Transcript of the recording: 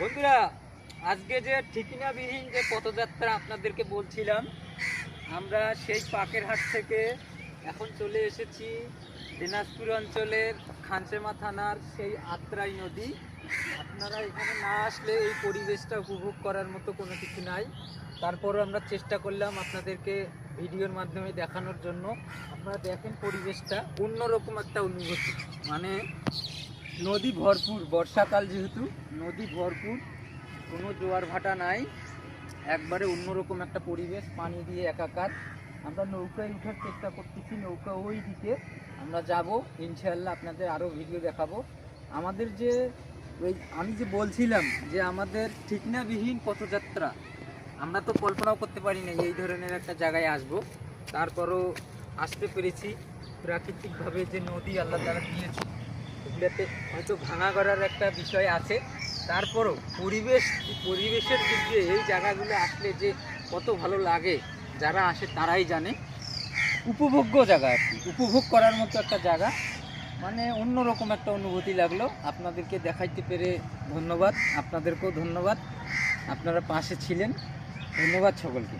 বন্ধুরা, আজকে যে ঠিকানাবিহীন যে পথযাত্রা আপনাদেরকে বলছিলাম, আমরা সেই পাকের হাট থেকে এখন চলে এসেছি দিনাজপুর অঞ্চলের খানসেমা থানার সেই আত্রাই নদী। আপনারা এখানে না আসলে এই পরিবেশটা উপভোগ করার মতো কোনো কিছু নাই। তারপরও আমরা চেষ্টা করলাম আপনাদেরকে ভিডিওর মাধ্যমে দেখানোর জন্য। আপনারা দেখেন পরিবেশটা অন্যরকম একটা অনুভূতি। মানে নদী ভরপুর, বর্ষাকাল যেহেতু, নদী ভরপুর, কোনো জোয়ার ভাটা নাই। একবারে অন্যরকম একটা পরিবেশ, পানি দিয়ে একাকার। আমরা নৌকায় উঠার চেষ্টা করতেছি, নৌকা ওই দিকে। আমরা যাব ইনশাল্লাহ আপনাদের আরও ভিডিও দেখাবো। আমাদের যে ওই, আমি যে বলছিলাম যে আমাদের ঠিকনাবিহীন পথযাত্রা, আমরা তো কল্পনাও করতে পারি না এই ধরনের একটা জায়গায় আসব। তারপরও আসতে পেরেছি। প্রাকৃতিকভাবে যে নদী আল্লাহ তারা দিয়েছে এগুলোতে হয়তো ভাঙা করার একটা বিষয় আছে। তারপরও পরিবেশ, পরিবেশের দিক দিয়ে এই জায়গাগুলো আসলে যে কত ভালো লাগে, যারা আসে তারাই জানে। উপভোগ্য জায়গা আর কি, উপভোগ করার মতো একটা জায়গা। মানে অন্যরকম একটা অনুভূতি লাগল। আপনাদেরকে দেখাইতে পেরে ধন্যবাদ। আপনাদেরকেও ধন্যবাদ। আপনারা পাশে ছিলেন। ধন্যবাদ সকলকে।